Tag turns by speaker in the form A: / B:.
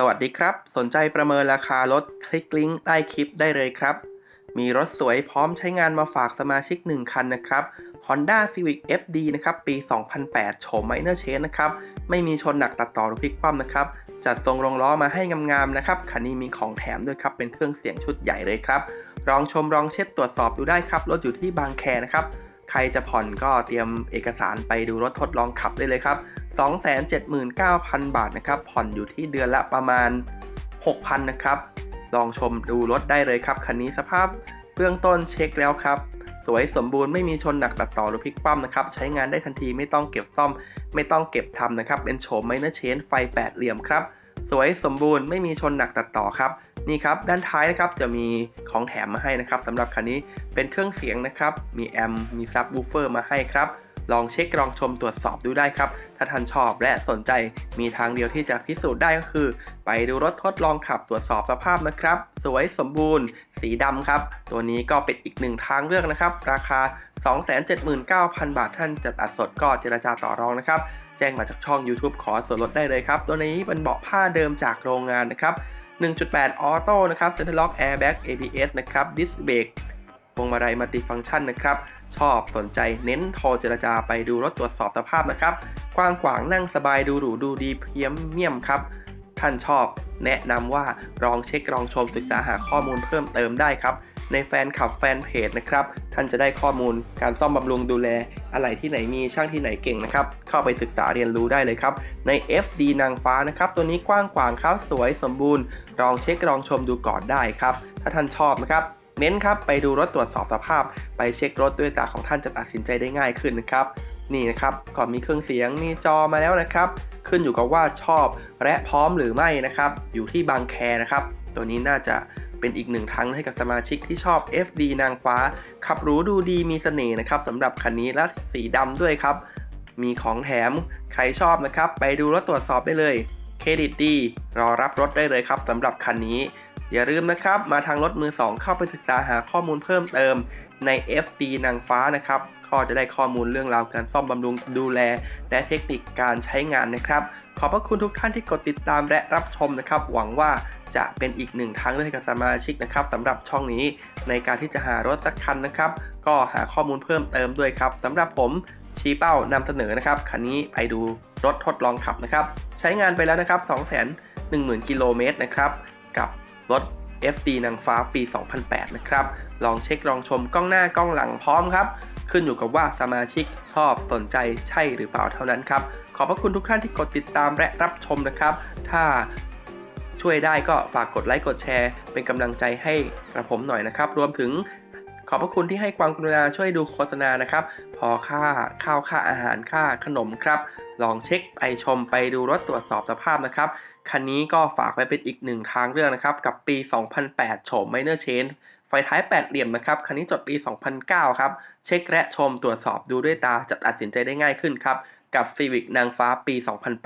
A: สวัสดีครับ สนใจประเมินราคารถคลิกลิงก์ใต้คลิปได้เลยครับ มีรถสวยพร้อมใช้งานมาฝากสมาชิก 1 คันนะครับ Honda Civic FD นะครับ ปี 2008 โฉม Minor Change นะครับ ไม่มีชนหนักตัดต่อหรือพลิกคว่ำนะครับ จัดทรงรองล้อมาให้งามๆนะครับ คันนี้มีของแถมด้วยครับ เป็นเครื่องเสียงชุดใหญ่เลยครับลองชมลองเช็ดตรวจสอบดูได้ครับ รถอยู่ที่บางแคนะครับ ใครจะผ่อนก็เตรียมเอกสารไปดูรถทดลองขับได้เลยครับ 279,000 บาทนะครับ ผ่อนอยู่ที่เดือนละประมาณ 6,000 นะครับ ลองชมดูรถได้เลยครับ คันนี้สภาพเบื้องต้นเช็คแล้วครับ สวยสมบูรณ์ไม่มีชนหนักตัดต่อหรือพลิกคว่ำนะครับ ใช้งานได้ทันทีไม่ต้องเก็บซ่อม ไม่ต้องเก็บทำนะครับ เป็นโฉมไมเนอร์เชนไฟแปดเหลี่ยมครับ สวยสมบูรณ์ไม่มีชนหนักตัดต่อครับ นี่ครับด้านท้ายนะครับจะมีของแถมมาให้นะครับสำหรับคันนี้เป็นเครื่องเสียงนะครับ มีแอมมีซับวูเฟอร์มาให้ครับลองเช็คลองชมตรวจสอบดูได้ครับ ถ้าท่านชอบและสนใจมีทางเดียวที่จะพิสูจน์ได้ก็คือ ไปดูรถทดลองขับตรวจสอบสภาพนะครับ สวยสมบูรณ์ สีดำครับ ตัวนี้ก็เป็นอีกหนึ่งทางเลือกนะครับ ราคา 279,000 บาทท่านจะตัดสดก็เจรจาต่อรองนะครับ แจ้งมาจากช่อง YouTube ขอส่วนลดได้เลยครับ ตัวนี้เป็นเบาะผ้าเดิมจากโรงงานนะครับ 1.8ออโต้นะครับเซ็นทรัลล็อกแอร์แบ็ก ABS นะครับดิสเบรกพวงมาลัยมัลติฟังก์ชันนะครับ ชอบสนใจเน้นโทรเจรจาไปดูรถตรวจสอบสภาพนะครับ กว้างขวางนั่งสบายดูหรูดูดีเพียมเมียมครับ ท่านชอบ แนะนำว่าลองเช็คลองชมศึกษาหาข้อมูลเพิ่มเติมได้ครับ ในแฟนคลับแฟนเพจนะครับ ท่านจะได้ข้อมูลการซ่อมบำรุงดูแล อะไรที่ไหนมีช่างที่ไหนเก่งนะครับ เข้าไปศึกษาเรียนรู้ได้เลยครับ ใน FD นางฟ้านะครับ ตัวนี้กว้างขวางครับสวยสมบูรณ์ ลองเช็คลองชมดูก่อนได้ครับ ถ้าท่านชอบนะครับเม้นครับ ไปดูรถตรวจสอบสภาพ ไปเช็ครถด้วยตาของท่านจะตัดสินใจได้ง่ายขึ้นนะครับ นี่นะครับก็มีเครื่องเสียงมีจอมาแล้วนะครับ ขึ้นอยู่กับว่าชอบและพร้อมหรือไม่นะครับ อยู่ที่บางแคนะครับ ตัวนี้น่าจะ เป็นอีกหนึ่งทั้งให้กับสมาชิกที่ชอบ FD นางฟ้า ขับหรู้ดูดีมีเสน่ห์นะครับสำหรับคันนี้และสีดำด้วยครับ มีของแถมใครชอบนะครับ ไปดูรถตรวจสอบได้เลยเครดิตดีรอรับรถได้เลยครับสำหรับคันนี้ อย่าลืมนะครับ มาทางรถมือ 2 เข้าไปศึกษาหาข้อมูลเพิ่มเติม ใน FD นางฟ้านะครับก็จะได้ข้อมูลเรื่องราวการซ่อมบำรุงดูแล และเทคนิคการใช้งานนะครับ ขอบพระคุณทุกท่านที่กดติดตามและรับชมนะครับ หวังว่าจะเป็นอีกหนึ่งทางเลือกให้กับสมาชิกนะครับสำหรับช่องนี้ในการที่จะหารถสักคันนะครับ ก็หาข้อมูลเพิ่มเติมด้วยครับสำหรับผมชี้เป้านำเสนอนะครับคันนี้ไปดูรถทดลองขับนะครับ ใช้งานไปแล้วนะครับ 210,000 กิโลเมตรนะครับ กับรถ FD นางฟ้าปี 2008 นะครับ ลองเช็คลองชมกล้องหน้ากล้องหลังพร้อมครับ ขึ้นอยู่กับว่าสมาชิกชอบสนใจใช่หรือเปล่าเท่านั้นครับ ขอบพระคุณทุกท่านที่กดติดตามและรับชมนะครับ ถ้าช่วยได้ก็ฝากกดไลค์กดแชร์ เป็นกำลังใจให้กระผมหน่อยนะครับ รวมถึงขอบพระคุณที่ให้ความกรุณาช่วยดูโฆษณานะครับ พอค่าข้าวค่าอาหารค่าขนมครับ ลองเช็คไปชมไปดูรถตรวจสอบสภาพนะครับ คันนี้ก็ฝากไว้เป็นอีกหนึ่งทางเลือกนะครับ กับปี 2008 โฉม Minor Change ไฟท้ายแปดเหลี่ยมนะครับ คันนี้จดปี 2009 ครับ เช็คและชมตรวจสอบดูด้วยตาจะตัดสินใจได้ง่ายขึ้นครับ กับ Civic นางฟ้าปี 2008